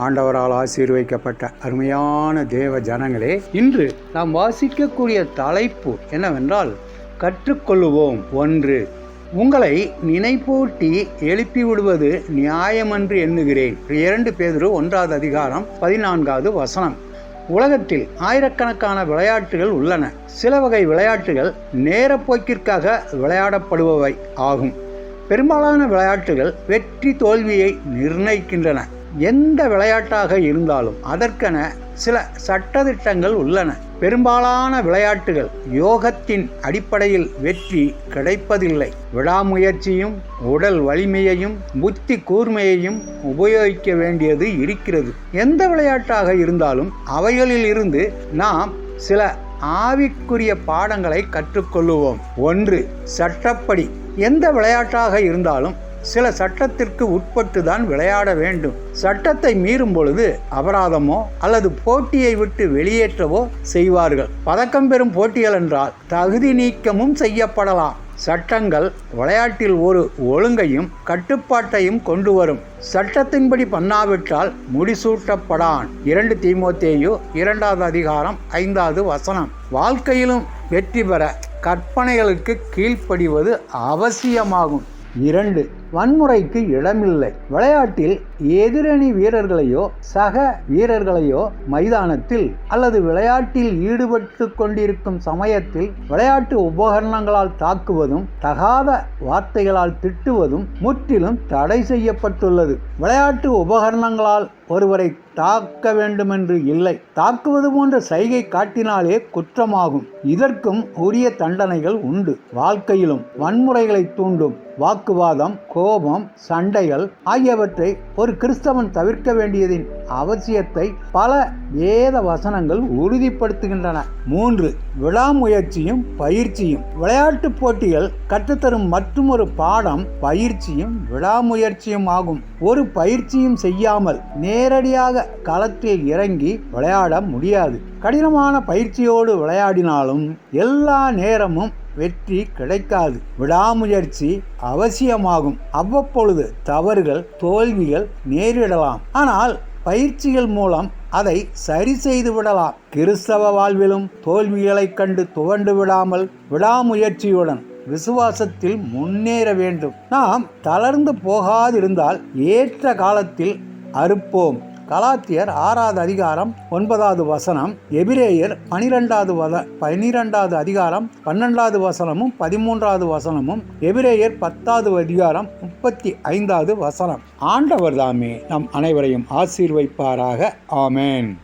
ஆண்டவரால் ஆசீர்வைக்கப்பட்ட அருமையான தேவ ஜனங்களே இன்று நாம் வாசிக்கக்கூடிய தலைப்பு என்னவென்றால் கற்றுக்கொள்ளுவோம். ஒன்று உங்களை நினைப்பூட்டி எழுப்பி விடுவது நியாயமென்று எண்ணுகிறேன். இரண்டு பேதரு ஒன்றாவது அதிகாரம் பதினான்காவது வசனம். உலகத்தில் ஆயிரக்கணக்கான விளையாட்டுகள் உள்ளன. சில வகை விளையாட்டுகள் நேரப்போக்கிற்காக விளையாடப்படுபவை ஆகும். பெரும்பாலான விளையாட்டுகள் வெற்றி தோல்வியை நிர்ணயிக்கின்றன. எந்த விளையாட்டாக இருந்தாலும் அதற்கென சில சட்டதிட்டங்கள் உள்ளன. பெரும்பாலான விளையாட்டுகள் யோகத்தின் அடிப்படையில் வெற்றி கிடைப்பதில்லை. விடாமுயற்சியும் உடல் வலிமையையும் புத்தி கூர்மையையும் உபயோகிக்க வேண்டியது இருக்கிறது. எந்த விளையாட்டாக இருந்தாலும் அவைகளில் இருந்து நாம் சில ஆவிக்குரிய பாடங்களை கற்றுக்கொள்ளுவோம். ஒன்று சட்டப்படி. எந்த விளையாட்டாக இருந்தாலும் சில சட்டத்திற்கு உட்பட்டு தான் விளையாட வேண்டும். சட்டத்தை மீறும் பொழுது அபராதமோ அல்லது போட்டியை விட்டு வெளியேற்றவோ செய்வார்கள். பதக்கம் பெறும் போட்டிகள் என்றால் தகுதி நீக்கமும் செய்யப்படலாம். சட்டங்கள் விளையாட்டில் ஒரு ஒழுங்கையும் கட்டுப்பாட்டையும் கொண்டு வரும். சட்டத்தின்படி பண்ணாவிட்டால் முடிசூட்டப்படான். இரண்டு தீமோத்தேயு இரண்டாவது அதிகாரம் ஐந்தாவது வசனம். வாழ்க்கையிலும் வெற்றி பெற கற்பனைகளுக்கு கீழ்ப்படிவது அவசியமாகும். இரண்டு வன்முறைக்கு இடமில்லை. விளையாட்டில் எதிரணி வீரர்களையோ சக வீரர்களையோ மைதானத்தில் அல்லது விளையாட்டில் ஈடுபட்டு கொண்டிருக்கும் சமயத்தில் விளையாட்டு உபகரணங்களால் தாக்குவதும் தகாத வார்த்தைகளால் திட்டுவதும் முற்றிலும் தடை செய்யப்பட்டுள்ளது. விளையாட்டு உபகரணங்களால் ஒருவரை தாக்க வேண்டுமென்று இல்லை. தாக்குவது போன்ற சைகை காட்டினாலே குற்றமாகும். இதற்கும் உரிய தண்டனைகள் உண்டு. வாழ்க்கையிலும் வன்முறைகளை தூண்டும். வாக்குவாதம் கோபம் சண்டைகள் ஆகியவற்றை ஒரு கிறிஸ்தவன் தவிர்க்க வேண்டியதின் அவசியத்தை பல வேத வசனங்கள் உறுதிப்படுத்துகின்றன. மூன்று விடாமுயற்சியும் பயிற்சியும். விளையாட்டுப் போட்டிகள் கற்றுத்தரும் மற்றொரு பாடம் பயிற்சியும் விடாமுயற்சியும் ஆகும். ஒரு பயிற்சியும் செய்யாமல் நேரடியாக களத்தில் இறங்கி விளையாட முடியாது. கடினமான பயிற்சியோடு விளையாடினாலும் எல்லா நேரமும் வெற்றி கிடைக்காது. விடாமுயற்சி அவசியமாகும். அவ்வப்பொழுது தவறுகள் தோல்விகள் நேரிடலாம். ஆனால் பயிற்சிகள் மூலம் அதை சரி செய்து விடலாம். கிறிஸ்தவ வாழ்விலும் தோல்விகளைக் கண்டு துவண்டு விடாமல் விடாமுயற்சியுடன் விசுவாசத்தில் முன்னேற வேண்டும். நாம் தளர்ந்து போகாதிருந்தால் ஏற்ற காலத்தில் அறுப்போம். கலாத்தியர் ஆறாவது அதிகாரம் ஒன்பதாவது வசனம் எபிரேயர் பனிரெண்டாவது வத பனிரெண்டாவது அதிகாரம் பன்னெண்டாவது வசனமும் பதிமூன்றாவது வசனமும் எபிரேயர் பத்தாவது அதிகாரம் முப்பத்தி ஐந்தாவது வசனம். ஆண்டவர் தாமே நம் அனைவரையும் ஆசீர்வைப்பாராக. ஆமேன்.